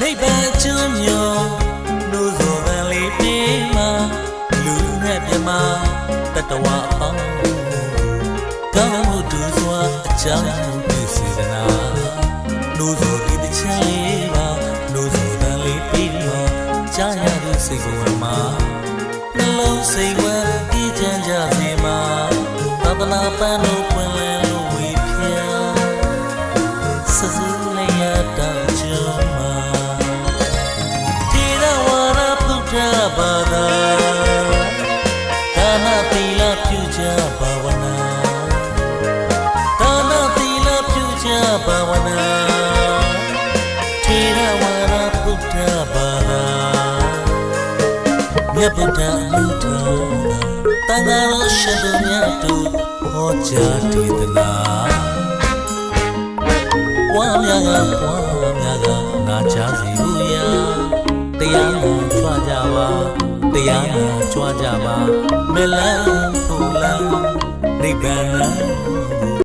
နိဗ္ဗာန်ကျွမ်းမြော်နှိုးစော်တန်လေးပြင်းမှာလူနဲ့မြမတတဝအပေါင်းကောင်းမှုတူစွာအကြောင်းပြုစေတနာနှိုးစော်ဒီတစ်ချမ်းလေးပါနှိုးစော်တန်လေးပြင်းမှာကြားရသူစိတ်ဝင်မှာနှလုံးစိတ်ဝမ်းအေးချမ်းကြစေမှာသဒ္ဒနာပန်းလို့ပွင့် ရပုထဘာသာဒါနသီလပြုကြဘာဝနာဒါနသီလပြုကြဘာဝနာတိရဝရပုထဘာသာမြတ်ဗုဒ္ဓအမှုတော်တန်ခါတော်ရှင်သူမြတ်တို့ဟောကြားတည်သနာပွားများကပွားများကနာချစီ တရားနာကြွားကြပါမလန်းဖူလန်းနိဗ္ဗာန်